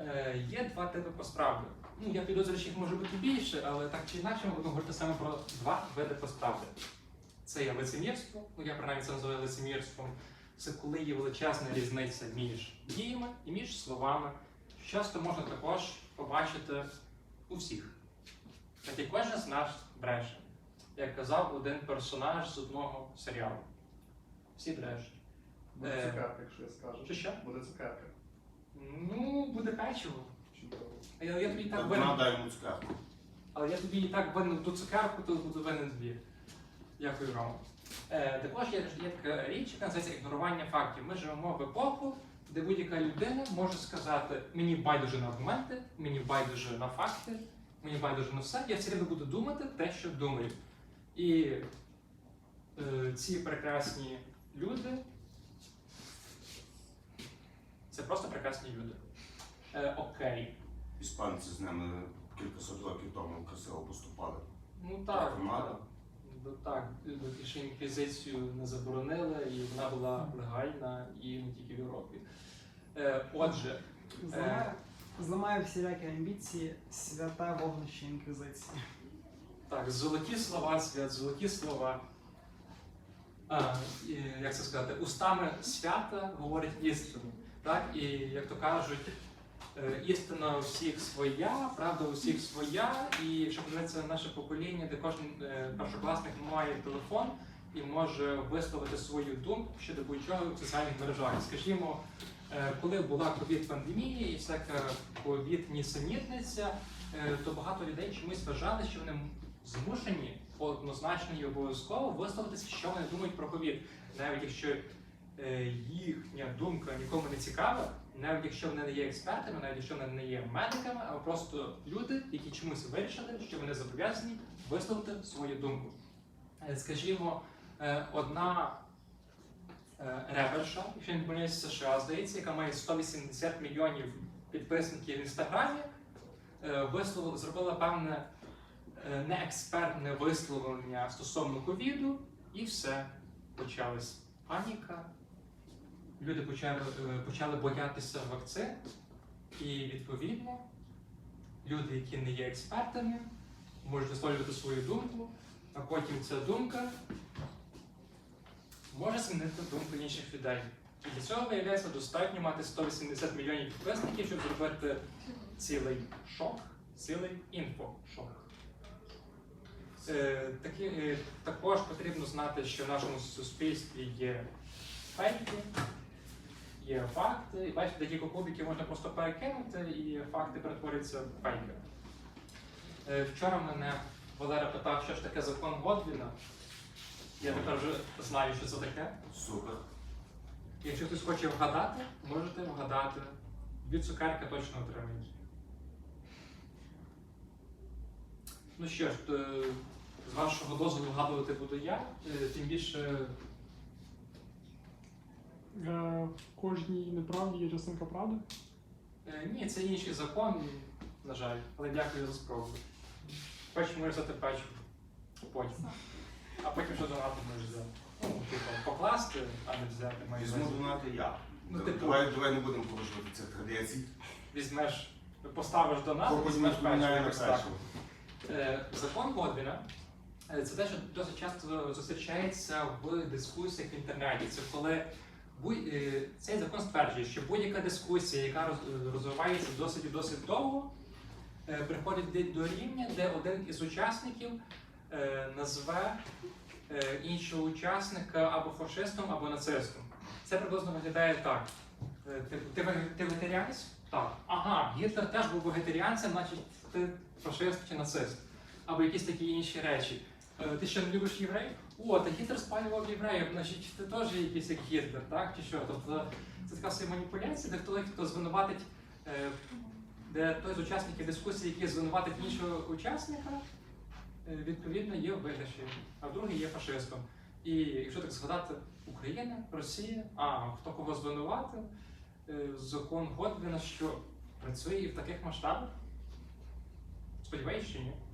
Е, є два типи посправди. Ну, я підозрюю, що їх може бути більше, але так чи інакше ми будемо говорити саме про два види посправди. Це є лицемірство, ну я принаймні це називаю лицемірством. Це коли є величезна різниця між діями і між словами. Часто можна також побачити у всіх. Так як кожен з нас бреше, як казав один персонаж з одного серіалу. Всі брешуть. Буде Е, цукерка, якщо я скажу. Що що? Буде цукерка. Ну, буде печиво. Чудово. А Я, я тобі і так Одна винен. дай йому цукерку. Але я тобі і так винен ту цукерку, то буду винен дві. Дякую, Рома. Е, також є, є така річ, яка називається ігнорування фактів. Ми живемо в епоху, де будь-яка людина може сказати: мені байдуже на аргументи, мені байдуже на факти, мені байдуже на все. Я все рівно буду думати те, що думаю. І е, ці прекрасні люди це просто прекрасні люди. Е, окей. Іспанці з ними кількасот років тому красиво поступали. Ну так, Так, надо. так. Ну, так, більше інквізицію не заборонили, і вона була легальна і не тільки в Європі. Е, отже, Зламає, зламає всілякі амбіції свята вогнище інквізиції. так, золоті слова, свят, золоті слова. А, і, як це сказати, устами свята говорить істину. Так? І як то кажуть, е, істина у всіх своя, правда у всіх своя. І щоб подивитися на наше покоління, де кожен е, першокласник має телефон і може висловити свою думку щодо будь-чого в соціальних мережах. Скажімо, е, коли була ковід-пандемія і всяка ковід-нісенітниця, то багато людей чомусь вважали, що вони змушені однозначно і обов'язково висловитися, що вони думають про ковід, навіть якщо їхня думка нікому не цікава, навіть якщо вони не є експертами, навіть якщо вони не є медиками, а просто люди, які чомусь вирішили, що вони зобов'язані висловити свою думку. Е, Скажімо, е, одна е, реперша, якщо не помиляюсь, США, здається, яка має 180 мільйонів підписників в інстаграмі, е, висловила, зробила певне е, неекспертне висловлення стосовно ковіду, і все. Почалась паніка. Люди почали, е, почали боятися вакцин, і відповідно люди, які не є експертами, можуть висловлювати свою думку, а потім ця думка може змінити думку інших людей. І для цього виявляється достатньо мати 180 мільйонів підписників, щоб зробити цілий шок, цілий інфошок. Е, такі, е, також потрібно знати, що в нашому суспільстві є фейки, є факти, і бачите, такі кубики можна просто перекинути, і факти перетворюються в фейки. Е, вчора мене Валера питав, що ж таке закон Годвіна. Я тепер вже знаю, що це таке. Супер. Якщо хтось хоче вгадати, можете вгадати. Дві цукерки точно отримають. Ну що ж, то, з вашого дозволу вгадувати буду я, Е, тим більше Е, В кожній неправді є частинка правди. е, ні, це інший закон, на жаль, але дякую за спробу. Хочеш можеш взяти печку потім. А потім що донати можеш взяти. Ну, типу, покласти, а не взяти маю Візьму донати я. Ну, типу- Давай, давай не будемо порушувати цих традицій. Візьмеш, поставиш донат, Потім візьмеш поміняю печку. на так. першу. Е, Закон Годвіна е, це те, що досить часто зустрічається в дискусіях в інтернеті. Це коли цей закон стверджує, що будь-яка дискусія, яка розвивається досить досить довго, е, приходить до рівня, де один із учасників е, назве е, іншого учасника або фашистом, або нацистом. Це приблизно виглядає так. Е, Ти, ти, ти вегетаріанець? Так. Ага, Гітлер теж був вегетаріанцем, значить ти фашист чи нацист. Або якісь такі інші речі. Е, Ти що не любиш євреїв? О, та Гітлер спалював євреїв, значить ти теж якийсь як Гітлер, так? Чи що? Тобто це така собі маніпуляція, де хто, хто звинуватить, е, де той з учасників дискусії, який звинуватить іншого учасника, е, відповідно є виграші, а другий є фашистом. І якщо так згадати Україна, Росія, а хто кого звинуватив, закон Годвіна, що працює і в таких масштабах? Сподіваюсь, що ні.